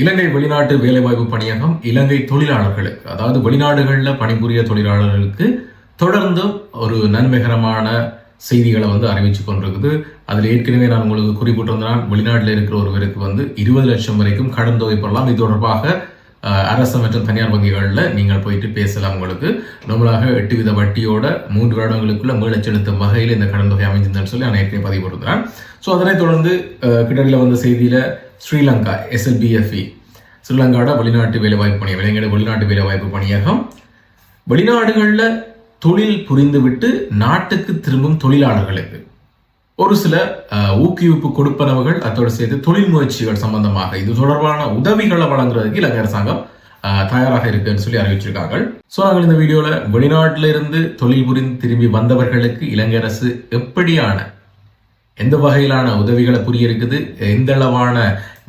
இலங்கை வெளிநாட்டு வேலைவாய்ப்பு பணியகம் இலங்கை தொழிலாளர்களுக்கு அதாவது வெளிநாடுகளில் பணிபுரிய தொழிலாளர்களுக்கு தொடர்ந்து ஒரு நன்மைகரமான செய்திகளை வந்து அறிவிச்சு கொண்டிருக்குது. அதில் ஏற்கனவே நான் உங்களுக்கு குறிப்பிட்டிருந்தேன் வெளிநாட்டில் இருக்கிற ஒருவருக்கு வந்து இருபது லட்சம் வரைக்கும் கடன் தொகை பெறலாம். இது தொடர்பாக அரசு மற்றும் தனியார் வங்கிகளில் நீங்கள் போயிட்டு பேசலாம் உங்களுக்கு. நம்மளாக எட்டு வித வட்டியோட மூன்று வருடங்களுக்குள்ள மீளச் செலுத்தும் வகையில் இந்த கடன் தொகை அமைஞ்சிருந்தேன்னு சொல்லி நான் ஏற்கனவே பதிவு கொடுக்குறேன். ஸோ அதனைத் தொடர்ந்து அஹ், கிட்டடியில் வந்த செய்தியில் ஸ்ரீலங்கா எஸ்எல்பிஎஃப்இ ஸ்ரீலங்காவோட வெளிநாட்டு வேலைவாய்ப்பு பணியம் இளைஞர் வெளிநாட்டு வேலைவாய்ப்பு பணியகம். வெளிநாடுகளில் தொழில் புரிந்துவிட்டு நாட்டுக்கு திரும்பும் தொழிலாளர்களுக்கு. ஒரு சில ஊக்குவிப்பு கொடுப்பனவுகள் அத்தோடு சேர்த்து தொழில் முயற்சிகள் சம்பந்தமாக இது தொடர்பான உதவிகளை வழங்குறதுக்கு இலங்கை அரசாங்கம் தயாராக இருக்குன்னு சொல்லி அறிவிச்சிருக்காங்க ஸோ நாங்கள் இந்த வீடியோவில் வெளிநாட்டிலிருந்து தொழில் புரிந்து திரும்பி வந்தவர்களுக்கு இலங்கை அரசு எப்படியான எந்த வகையிலான உதவிகளை புரிய இருக்குது எந்த அளவான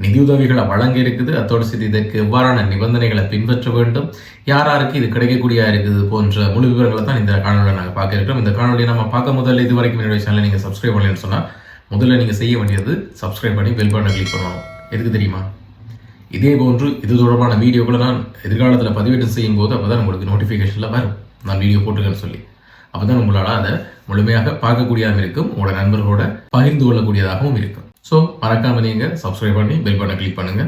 நிதியுதவிகளை வழங்க இருக்குது அத்தோடு சேர்த்து இதற்கு எவ்வாறான நிபந்தனைகளை பின்பற்ற வேண்டும்? யார் யாருக்கு இது கிடைக்கக்கூடிய இருக்குது போன்ற முழு விவரங்களை தான் இந்த காணொலியில் நாங்கள் பார்க்க இருக்கிறோம். இந்த காணொலியை நம்ம பார்க்க முதல்ல இது வரைக்கும் என்னுடைய சேனலை நீங்கள் சப்ஸ்கிரைப் பண்ணலன்னு சொன்னால் முதல்ல நீங்கள் செய்ய வேண்டியது சப்ஸ்கிரைப் பண்ணி பெல் பட்டனை கிளிக் பண்ணணும். எதுக்கு தெரியுமா? இதே போன்று இது தொடர்பான வீடியோக்களை நான் எதிர்காலத்தில் பதிவேற்றம் செய்யும் போது அப்போ தான் உங்களுக்கு நோட்டிஃபிகேஷனில் வரும். நான் வீடியோ போட்டிருக்கேன்னு சொல்லி. அப்போ தான் உங்களால் அதை முழுமையாக பார்க்கக்கூடியதாகவும் இருக்கும். உங்களோட நண்பர்களோட பகிர்ந்து கொள்ளக்கூடியதாகவும் இருக்கும். ஸோ மறக்காம நீங்கள் சப்ஸ்கிரைப் பண்ணி பெல் பட்டனை கிளிக் பண்ணுங்க.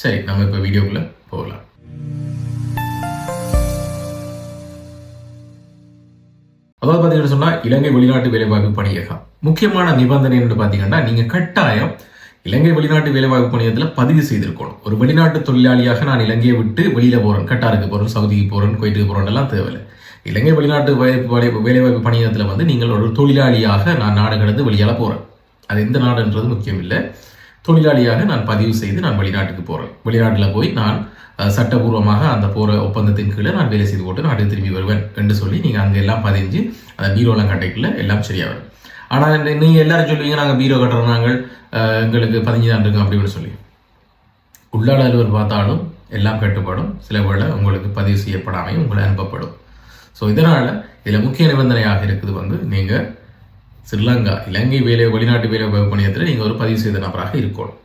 சரி நம்ம இப்போ வீடியோக்குள்ளே போகலாம். அதாவது பார்த்தீங்கன்னு சொன்னால் இலங்கை வெளிநாட்டு வேலைவாய்ப்பு பணியகம். முக்கியமான நிபந்தனை என்று பார்த்தீங்கன்னா நீங்கள் கட்டாயம் இலங்கை வெளிநாட்டு வேலைவாய்ப்பு பணியத்தில் பதிவு செய்திருக்கணும். ஒரு வெளிநாட்டு தொழிலாளியாக நான் இலங்கையை விட்டு வெளியில போறேன். கட்டாருக்கு போறேன் சவுதிக்கு போறேன் குவைட்டுக்கு போறேன் எல்லாம் தேவையில்லை. இலங்கை வெளிநாட்டு வேலை- வேலைவாய்ப்பு பணியிடத்தில் வந்து நீங்கள் ஒரு தொழிலாளியாக நான் நாடு கடந்து வெளியால போகிறேன் அது எந்த நாடுன்றது முக்கியம் இல்லை தொழிலாளியாக நான் பதிவு செய்து நான் வெளிநாட்டுக்கு போகிறேன் வெளிநாட்டில் போய் நான் சட்டபூர்வமாக அந்த போகிற ஒப்பந்தத்தின் கீழே நான் வேலை செய்து போட்டு நாட்டுக்கு திரும்பி வருவேன் என்று சொல்லி நீங்கள் அங்கே எல்லாம் பதிஞ்சு அந்த பீரோலாம் கட்டைக்குள்ள எல்லாம் சரியாக வரும். ஆனால் நீங்கள் எல்லாரும் சொல்லுவீங்க நாங்கள் பீரோ கட்டுறோம் நாங்கள் எங்களுக்கு பதிஞ்சு தான் இருக்கோம் அப்படின்னு சொல்லி. உள்ளாட அலுவல் பார்த்தாலும் எல்லாம் கட்டுப்படும். சில வேளை உங்களுக்கு பதிவு செய்யப்படாமையும் உங்களை அனுப்பப்படும். ஸோ இதனால் இதில் முக்கிய நிபந்தனையாக இருக்குது வந்து நீங்கள் ஸ்ரீலங்கா இலங்கை வேலை வெளிநாட்டு வேலை வாய்ப்பு பணியத்தில் நீங்கள் ஒரு பதிவு செய்த நபராக இருக்கணும்.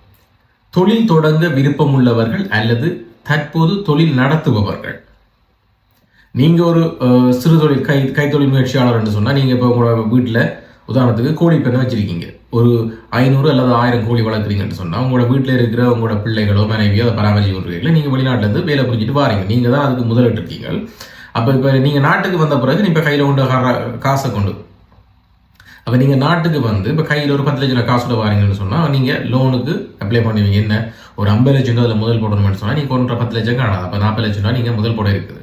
தொழில் தொடங்க விருப்பம் உள்ளவர்கள் அல்லது தற்போது தொழில் நடத்துபவர்கள். நீங்க ஒரு அஹ், சிறு தொழில் கை கைத்தொழில் முயற்சியாளர் என்று சொன்னா நீங்க இப்போ உங்களோட வீட்டில் உதாரணத்துக்கு கோழி பண்ண வச்சிருக்கீங்க. ஒரு ஐநூறு அல்லது ஆயிரம் கோழி வளர்க்குறீங்கன்னு சொன்னா உங்களோட வீட்டில் இருக்கிற உங்களோட பிள்ளைகளோ மனைவியோ அதை பராமரிச்சு கொண்டிருக்கீங்களா? நீங்க வெளிநாட்டுல இருந்து வேலை புரிஞ்சுட்டு வாரீங்க. நீங்கள் தான் அதுக்கு முதலிட்டு இருக்கீங்க அப்போ இப்போ நீங்கள் நாட்டுக்கு வந்த பிறகு இப்போ கையில் கொண்டு காசை கொண்டு. அப்போ நீங்கள் நாட்டுக்கு வந்து இப்போ கையில் ஒரு பத்து லட்சம் ரூபா காசோட வாரீங்கன்னு சொன்னால் நீங்கள் லோனுக்கு அப்ளை பண்ணுவீங்க. என்ன? ஒரு ஐம்பது லட்சம் ரூபா அதில் முதல் போடணும்னு சொன்னால் நீங்கள் கொண்டு பத்து லட்சம் காணாது. அப்போ நாற்பது லட்சம் ரூபா நீங்கள் முதல் போட இருக்குது.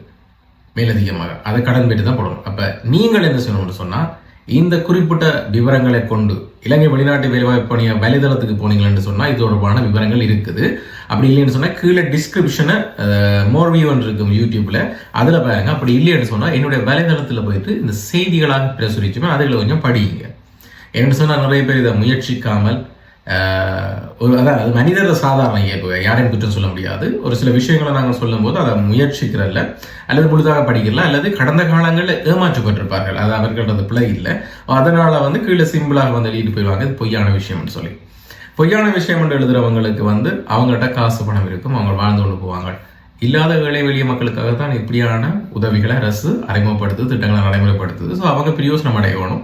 மேலதிகமாக. அதை கடன் பெற்று தான் போடணும். அப்போ நீங்கள் என்ன செய்யணும்னு சொன்னால் இந்த குறிப்பிட்ட விவரங்களை கொண்டு இலங்கை வெளிநாட்டு வேலைவாய்ப்பு பணிய வலைதளத்துக்கு போனீங்கன்னு சொன்னால் இது தொடர்பான விவரங்கள் இருக்குது. அப்படி இல்லைன்னு சொன்னால் கீழே டிஸ்கிரிப்ஷனை மோர்வியூன்னு இருக்கும் யூடியூப்பில் அதில் பாருங்க. அப்படி இல்லைன்னு சொன்னால் என்னுடைய வலைதளத்தில் போயிட்டு இந்த செய்திகளாக பிரசுரிச்சுமே அதில் கொஞ்சம் படியுங்க. என்னென்னு சொன்னால் நிறைய பேர் இதை முயற்சிக்காமல் ஒரு அதாவது அது மனிதர் சாதாரண இயல்பு. யாரையும் குற்றம் சொல்ல முடியாது. ஒரு சில விஷயங்களை நாங்கள் சொல்லும்போது அதை முயற்சிக்கிறல்ல. அல்லது முழுதாக படிக்கல அல்லது கடந்த காலங்களில் ஏமாற்றப்பட்டிருப்பார்கள் அது அவர்களது பிழை இல்லை. அதனால வந்து கீழே சிம்பிளாக வந்து எழுதிட்டு போயிடுவாங்க. இது பொய்யான விஷயம்னு சொல்லி. பொய்யான விஷயம் என்று எழுதுறவங்களுக்கு வந்து அவங்கள்ட்ட காசு பணம் இருக்கும். அவங்க வாழ்ந்து கொண்டு போவாங்க. இல்லாத ஏழை எளிய மக்களுக்காக தான் இப்படியான உதவிகளை அரசு அறிமுகப்படுத்துது திட்டங்களை நடைமுறைப்படுத்துது. ஸோ அவங்க பிரயோசனம் அடையணும்.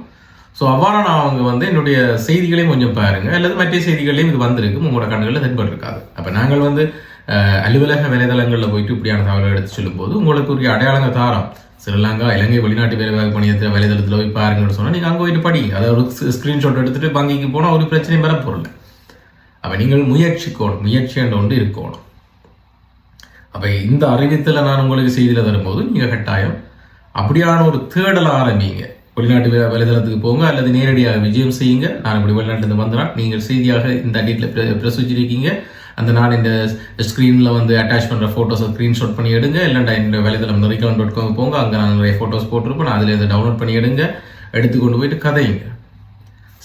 ஸோ அவ்வாறான அவங்க வந்து என்னுடைய செய்திகளையும் கொஞ்சம் பாருங்கள் அல்லது மற்ற செய்திகளையும் இது வந்திருக்கு. உங்களோட கண்களில் தென்பட்டு இருக்காது. அப்போ நாங்கள் வந்து அலுவலக வலைதளங்களில் போயிட்டு இப்படியான தகவல்கள் எடுத்து சொல்லும்போது உங்களுக்கு உரிய அடையாளங்க தாரம் ஸ்ரீலங்கா இலங்கை வெளிநாட்டு வேலைவாய்ப்பு பணியத்தில் வலைதளத்தில் போய் பாருங்கன்னு சொன்னால் நீங்கள் அங்கே போயிட்டு படிங்க அதை ஒரு ஸ்க்ரீன்ஷாட் எடுத்துட்டு வங்கிக்கு போனால் ஒரு பிரச்சனையும் வர பொருள் அப்போ நீங்கள் முயற்சிக்கணும். முயற்சி என்ற ஒன்று இருக்கணும். அப்போ இந்த அறிவித்தில் நான் உங்களுக்கு செய்தியில் தரும்போது நீங்கள் கட்டாயம் அப்படியான ஒரு தேடலை ஆரம்பிங்க. வெளிநாட்டு வலைதளத்துக்கு போங்க அல்லது நேரடியாக விஜயம் செய்யுங்க. நான் இப்படி வெளிநாட்டிலிருந்து வந்தேன் நீங்கள் செய்தியாக இந்த அடியில் பிரசுரிச்சிருக்கீங்க. அந்த நான் இந்த ஸ்க்ரீனில் வந்து அட்டாச் பண்ணுற ஃபோட்டோஸை ஸ்க்ரீன்ஷாட் பண்ணி எடுங்க. இல்லைண்டா இந்த வலைதளம் நரிக்கலாம் டாட் காம் போங்க. அங்கே நான் நிறைய ஃபோட்டோஸ் போட்டிருப்பேன். அதில் இதை டவுன்லோட் பண்ணி எடுங்க. எடுத்து கொண்டு போயிட்டு கதையுங்க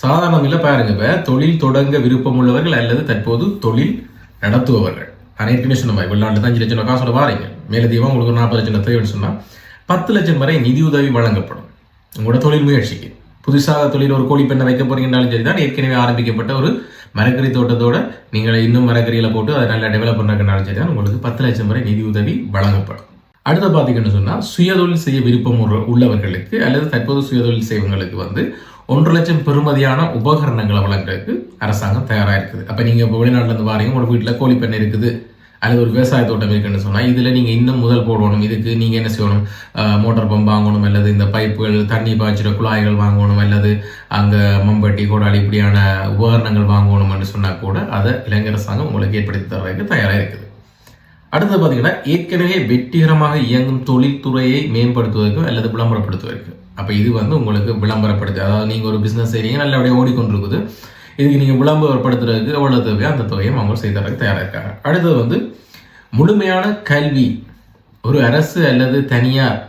சாதாரணங்களில் பாருங்க இப்போ தொழில் தொடங்க விருப்பம் உள்ளவர்கள் அல்லது தற்போது தொழில் நடத்துபவர்கள். நான் ஏற்கனவே சொன்ன மாதிரி தான் அஞ்சு லட்சம் காசோட வாரீங்க. மேலதிகமாக உங்களுக்கு நாற்பது லட்சம் தேவைன்னு சொன்னால் பத்து லட்சம் வரை நிதியுதவி வழங்கப்படும். உங்களோட தொழில் முயற்சிக்கு. புதுசாக தொழில் ஒரு கோழி பெண்ணை வைக்க போறீங்கன்னாலும் சரி தான் ஏற்கனவே ஆரம்பிக்கப்பட்ட ஒரு மரக்கறி தோட்டத்தோட நீங்கள் இன்னும் மரக்கறியில் போட்டு அதை நல்லா டெவலப் பண்ணுறதுனாலும் சரி உங்களுக்கு பத்து லட்சம் வரை நிதி உதவி வழங்கப்படும். அடுத்து பார்த்தீங்கன்னு சொன்னால் சுயதொழில் செய்ய விருப்பம் உள்ளவர்களுக்கு அல்லது தற்போது சுயதொழில் செய்வங்களுக்கு வந்து ஒன்று லட்சம் பெறுமதியான உபகரணங்களை வழங்குறதுக்கு அரசாங்கம் தயாராக இருக்குது. அப்போ நீங்கள் இப்போ வெளிநாட்டிலேருந்து வாரீங்க உங்களோட வீட்டில் கோழிப்பண்ணை இருக்குது. அல்லது ஒரு விவசாய தோட்டம் இருக்குன்னு சொன்னால் இதில் நீங்கள் இன்னும் முதல் போடணும். இதுக்கு நீங்கள் என்ன செய்யணும்? மோட்டார் பம்ப் வாங்கணும் அல்லது இந்த பைப்புகள் தண்ணி பாய்ச்சிற குழாய்கள் வாங்கணும் அல்லது அங்கே மம்பட்டி கோடாலி இப்படியான உபகரணங்கள் வாங்கணும்னு சொன்னால் கூட அதை இளைஞர் அரசாங்கம் உங்களுக்கு ஏற்படுத்தி தர்றதுக்கு தயாராக இருக்குது. அடுத்து பார்த்தீங்கன்னா ஏற்கனவே வெற்றிகரமாக இயங்கும் தொழில்துறையை மேம்படுத்துவதற்கு அல்லது விளம்பரப்படுத்துவதற்கு. அப்போ இது வந்து உங்களுக்கு விளம்பரப்படுத்து அதாவது நீங்கள் ஒரு பிஸ்னஸ் செய்கிறீங்க நல்லபடியாக ஓடிக்கொண்டிருக்குது. இதுக்கு நீங்கள் விளம்பரப்படுத்துறதுக்கு எவ்வளோ தேவையோ அந்த தொகையும் அவங்க செய்தறதுக்கு தயாராக இருக்காங்க அடுத்தது வந்து முழுமையான கல்வி. ஒரு அரசு அல்லது தனியார்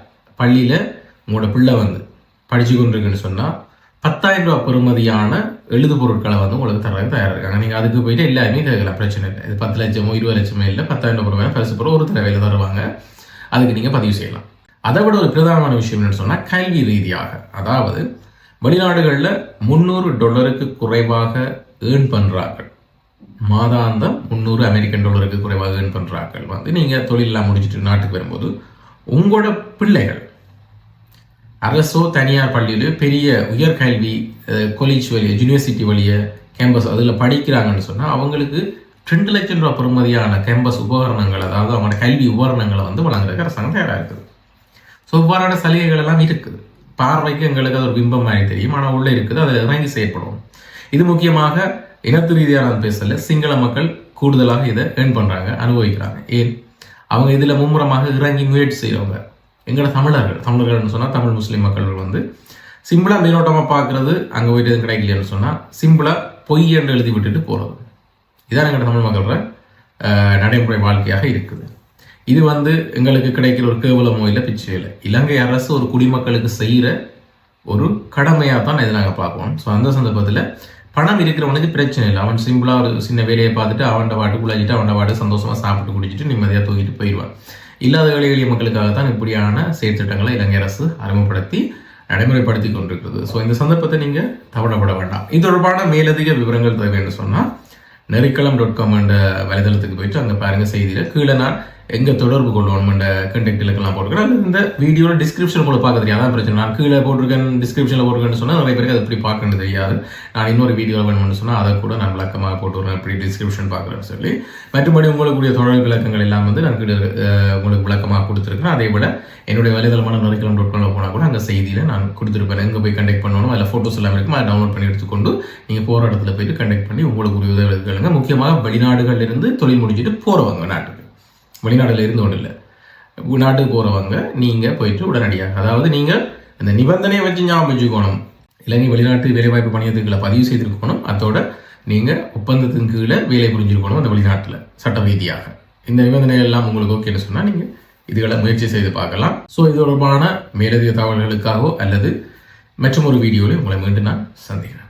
பள்ளியில் உங்களோட பிள்ளை வந்து படித்து கொண்டிருக்குன்னு சொன்னால் பத்தாயிரம் ரூபாய் பெறுமதியான எழுது பொருட்களை வந்து உங்களுக்கு தரதுக்கு தயாராக இருக்காங்க நீங்கள் அதுக்கு போயிட்டு எல்லாருமே கேட்கலாம் பிரச்சனை இல்லை. இது பத்து லட்சமோ இருபது லட்சமோ இல்லை பத்தாயிரம் ரூபாய் பரிசு பொருள் ஒரு தடவையில் தருவாங்க. அதுக்கு நீங்கள் பதிவு செய்யலாம். அதை விட ஒரு பிரதானமான விஷயம் என்னன்னு சொன்னால் கல்வி ரீதியாக. அதாவது வெளிநாடுகளில் முந்நூறு டாலருக்கு குறைவாக ஏர்ன் பண்ணுறார்கள் மாதாந்தம் முந்நூறு அமெரிக்கன் டாலருக்கு குறைவாக ஏர்ன் பண்ணுறார்கள் வந்து நீங்கள் தொழிலெல்லாம் முடிச்சுட்டு நாட்டுக்கு வரும்போது உங்களோட பிள்ளைகள் அரசோ தனியார் பள்ளியிலோ பெரிய உயர்கல்வி காலேஜ் வழியை யூனிவர்சிட்டி வழிய கேம்பஸ் அதில் படிக்கிறாங்கன்னு சொன்னால் அவங்களுக்கு ரெண்டு லட்சம் ரூபா பெறுமதியான கேம்பஸ் உபகரணங்கள் அதாவது அவங்களோட கல்வி உபகரணங்களை வந்து வழங்குறதுக்கு அரசாங்கம் தயாராக இருக்குது. ஸோ இவ்வாறான சலுகைகள் எல்லாம் இருக்குது. பார்வைக்கு எங்களுக்கு அது ஒரு பிம்பம் மாதிரி தெரியும். ஆனால் உள்ளே இருக்குது அது இறங்கி செய்யப்படும். இது முக்கியமாக இனத்து ரீதியான பேசல. சிங்கள மக்கள் கூடுதலாக இதை ஏர்ன் பண்ணுறாங்க அனுபவிக்கிறாங்க. ஏன்? அவங்க இதில் மும்முரமாக இறங்கி முயற்சி செய்கிறவங்க எங்களோட தமிழர்கள் தமிழர்கள்னு சொன்னால் தமிழ் முஸ்லீம் மக்கள் வந்து சிம்பிளாக மேலோட்டமாக பார்க்குறது அங்கே போயிட்டு எதுவும் கிடைக்கலைன்னு சொன்னால் சிம்பிளாக பொய் என்று எழுதி விட்டுட்டு போகிறது இதான் எங்களோட தமிழ் மக்களோட நடைமுறை வாழ்க்கையாக இருக்குது. இது வந்து எங்களுக்கு கிடைக்கிற ஒரு கேவலமோ இல்லை பிச்சையோ இல்லை. இலங்கை அரசு ஒரு குடிமக்களுக்கு செய்கிற ஒரு கடமையாக தான் இதை நாங்கள் பார்ப்போம் ஸோ அந்த சந்தர்ப்பத்தில் பணம் இருக்கிறவனுக்கு பிரச்சனை இல்லை. அவன் சிம்பிளாக ஒரு சின்ன வேலையை பார்த்துட்டு அவன்கிட்ட பாட்டு குழாச்சிட்டு அவன்கிட்ட பாட்டு சந்தோஷமாக சாப்பிட்டு குடிச்சிட்டு நிம்மதியாக தூக்கிட்டு போயிடுவான். இல்லாத ஏழை எளிய மக்களுக்காக தான் இப்படியான செயற்திட்டங்களை இலங்கை அரசு அறிமுகப்படுத்தி நடைமுறைப்படுத்தி கொண்டிருக்கிறது. ஸோ இந்த சந்தர்ப்பத்தை நீங்கள் தவறப்பட வேண்டாம். இது தொடர்பான மேலதிக விவரங்கள் தேவைன்னு சொன்னால் நெருக்கலம் டாட் காம் என்ற வலைதளத்துக்கு போயிட்டு அங்கே பாருங்கள் செய்தியில் கீழே நான் எங்கே தொடர்பு கொள்ளணும் என்ற கண்டெக்ட் இலக்கெல்லாம் போட்டுக்கிறேன் அல்லது இந்த வீடியோவில் டிஸ்கிரிப்ஷன் கூட பார்க்க தெரியாது அதான் பிரச்சனை நான் கீழே போட்டிருக்கேன் டிஸ்கிரிப்ஷனில் போட்டிருக்கேன்னு சொன்னால் நிறைய பேருக்கு அது எப்படி பார்க்கணும்னு தெரியாது. நான் இன்னொரு வீடியோவில் வேணும்னு சொன்னால் அதை கூட நான் விளக்கமாக போட்டுருவேன் எப்படி டிஸ்கிரிப்ஷன் பார்க்குறேன்னு சொல்லி. மற்றபடி உங்களுக்குரிய தொடர் விளக்கங்கள் எல்லாம் வந்து நான் கீழே உங்களுக்கு விளக்கமாக கொடுத்துருக்கேன் அதே விட என்னுடைய வலைதளமான நுரைக்கலாம் டாட் காமில் போனால் கூட அங்கே செய்தியில் நான் கொடுத்துருப்பேன். எங்கே போய் கண்டெக்ட் பண்ணணும் அதில் ஃபோட்டோஸ் எல்லாம் இருக்கும். அதை டவுன்லோட் பண்ணி எடுத்துக்கொண்டு நீங்கள் போகிற இடத்துல போயிட்டு கண்டெக்ட் பண்ணி உங்களுக்கு உதவி கேளுங்க. முக்கியமாக வெளிநாடுகளிலிருந்து தொழில் முடிஞ்சுட்டு போகிறவங்க நாட்டு வெளிநாடுல இருந்து ஒன்றும் இல்லை நாட்டுக்கு போகிறவங்க நீங்கள் போயிட்டு உடனடியாக அதாவது நீங்கள் அந்த நிபந்தனையை வச்சு ஞாபகம் வச்சுக்கணும். இலங்கை வெளிநாட்டு வேலைவாய்ப்பு பணியத்துக்களை பதிவு செய்திருக்கணும். அதோட நீங்கள் ஒப்பந்தத்தின் கீழே வேலை புரிஞ்சிருக்கணும் அந்த வெளிநாட்டில் சட்ட ரீதியாக. இந்த நிபந்தனைகள் எல்லாம் உங்களுக்கு ஓகேன்னு சொன்னால் நீங்கள் இதுகளை முயற்சி செய்து பார்க்கலாம். ஸோ இது தொடர்பான மேலதிக தகவல்களுக்காகவோ அல்லது மற்றும் ஒரு வீடியோவில் உங்களை மீண்டும் நான் சந்திக்கிறேன்.